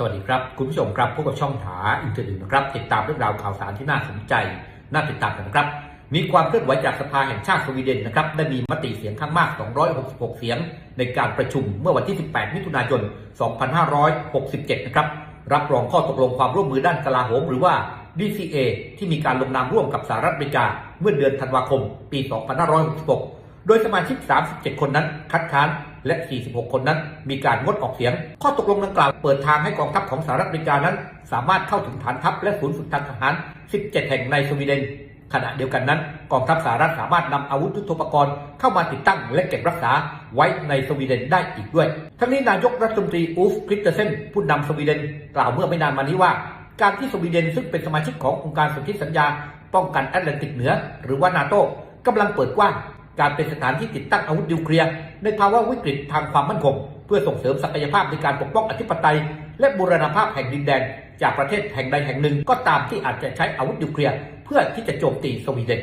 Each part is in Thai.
สวัสดีครับ คุณผู้ชมครับพบกับช่องถาอินเทอร์เน็ตนะครับ ติดตามเรื่องราวข่าวสารที่น่าสนใจ น่าติดตามกันนะครับ มีความเคลื่อนไหวจากสภาแห่งชาติสวีเดนนะครับได้มีมติเสียงข้างมาก 266 เสียง ในการประชุมเมื่อวันที่ 18 มิถุนายน 2567 นะครับรับรองข้อตกลงความร่วมมือด้านกลาโหมหรือว่า DCA ที่มีการลงนามร่วมกับสหรัฐอเมริกา เมื่อเดือนธันวาคม ปี 2566 โดยสมาชิก 37 คนนั้นคัดค้าน และ 46 คนนั้นมีการงดออกเสียง ข้อตกลงดังกล่าวเปิดทางให้กองทัพของสหรัฐอเมริกานั้น สามารถเข้าถึงฐานทัพและศูนย์ฝึกทางทหาร 17 แห่งในสวีเดน ขณะเดียวกันนั้น กองทัพสหรัฐสามารถนำอาวุธยุทโธปกรณ์เข้ามาติดตั้งและเก็บรักษาไว้ในสวีเดนได้อีกด้วย ทั้งนี้นายกรัฐมนตรีอูฟคริสเตเซนผู้นำสวีเดน กล่าวเมื่อไม่นานมานี้ว่า การที่สวีเดนซึ่งเป็นสมาชิกขององค์การสนธิสัญญา ป้องกันแอตแลนติกเหนือ หรือว่านาโตกำลังเปิดกว้าง การเป็นสถานที่ติดตั้งอาวุธนิวเคลียร์ในภาวะวิกฤตทางความมั่นคง เพื่อส่งเสริมศักยภาพในการปกป้องอธิปไตย และบูรณภาพแห่งดินแดน จากประเทศแห่งใดแห่งหนึ่งก็ตามที่อาจจะใช้อาวุธนิวเคลียร์เพื่อที่จะโจมตีสวีเดน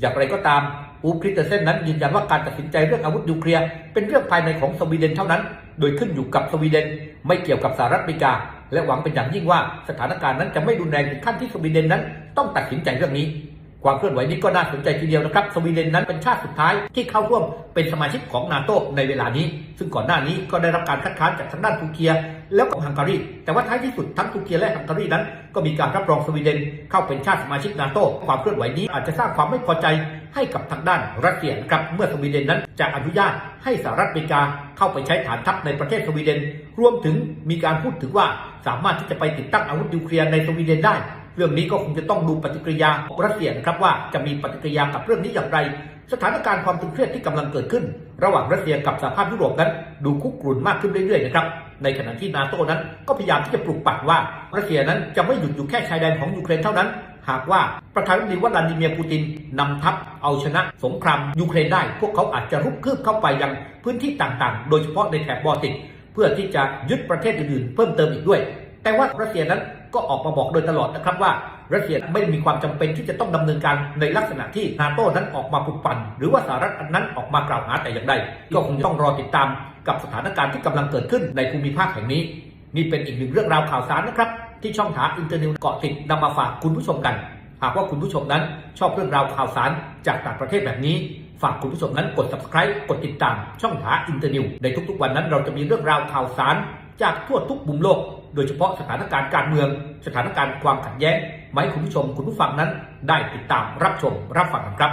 อย่างไรก็ตามอูคริเตเซนนั้นยืนยันว่าการตัดสินใจเรื่องอาวุธนิวเคลียร์เป็นเรื่องภายในของสวีเดนเท่านั้น โดยขึ้นอยู่กับสวีเดน ไม่เกี่ยวกับสหรัฐอเมริกา และหวังเป็นอย่างยิ่งว่าสถานการณ์นั้นจะไม่รุนแรงถึงขั้นที่สวีเดนนั้น ต้องตัดสินใจเรื่องนี้ ความเคลื่อนไหวนี้ก็น่าสนใจทีเดียวนะครับ สวีเดนนั้นเป็นชาติสุดท้ายที่เข้าร่วมเป็นสมาชิกของนาโตในเวลานี้ ซึ่งก่อนหน้านี้ก็ได้รับการคัดค้านจากทางด้านทูเกียแล้วก็ฮังการี แต่ว่าท้ายที่สุดทั้งทูเกียและฮังการีนั้น ก็มีการรับรองสวีเดนเข้าเป็นชาติสมาชิกนาโตความเคลื่อนไหวนี้อาจจะสร้างความไม่พอใจให้กับทางด้านรัสเซียครับเมื่อสวีเดนนั้นจะอนุญาตให้สหรัฐอเมริกาเข้าไปใช้ฐานทัพในประเทศสวีเดน รวมถึงมีการพูดถึงว่าสามารถที่จะไปติดตั้งอาวุธนิวเคลียร์ในสวีเดนได้ เรื่องนี้ก็คงจะต้องดูปฏิกิริยาของรัสเซียนะครับว่าจะมีปฏิกิริยากับเรื่องนี้อย่างไร สถานการณ์ความตึงเครียดที่กำลังเกิดขึ้น ระหว่างรัสเซียกับสหภาพยุโรปนั้น ดูคุกรุ่นมากขึ้นเรื่อยๆนะครับในขณะที่นาโต้นั้นก็พยายามที่จะปลุกปั่นว่ารัสเซียนั้นจะไม่หยุดอยู่แค่ชายแดนของยูเครนเท่านั้น หากว่าประธานาธิบดีวลาดิเมียร์ปูตินนำทัพเอาชนะสงครามยูเครนได้ พวกเขาอาจจะรุกคืบเข้าไปยังพื้นที่ต่างๆ โดยเฉพาะในแถบบอลติกเพื่อที่จะยึดประเทศอื่นๆเพิ่มเติมอีกด้วย แต่ว่ารัสเซียนั้นก็ออกมาบอกโดยตลอดนะครับว่ารัสเซียไม่ได้มีความจำเป็นที่จะต้องดำเนินการในลักษณะที่นาโต้นั้นออกมาปลุกปั่นหรือว่าสหรัฐนั้นออกมากล่าวหาแต่อย่างใดก็คงต้องรอติดตามกับสถานการณ์ที่กำลังเกิดขึ้นในภูมิภาคแห่งนี้ นี่เป็นอีกหนึ่งเรื่องราวข่าวสารนะครับ ที่ช่องถาอินเตอร์น็ตเกาะติดนำมาฝากคุณผู้ชมกัน หากว่าคุณผู้ชมนั้นชอบเรื่องราวข่าวสารจากต่างประเทศแบบนี้ ฝากคุณผู้ชมนั้นกด subscribe กดติดตามช่องถาอินเตอร์นิวในทุกๆวันนั้นเราจะมีเรื่องราวข่าวสารจากทั่วทุกมุมโลก โดยเฉพาะสถานการณ์การเมือง สถานการณ์ความขัดแย้งมาให้คุณผู้ชมคุณผู้ฟังนั้น ได้ติดตามรับชมรับฟังกันครับ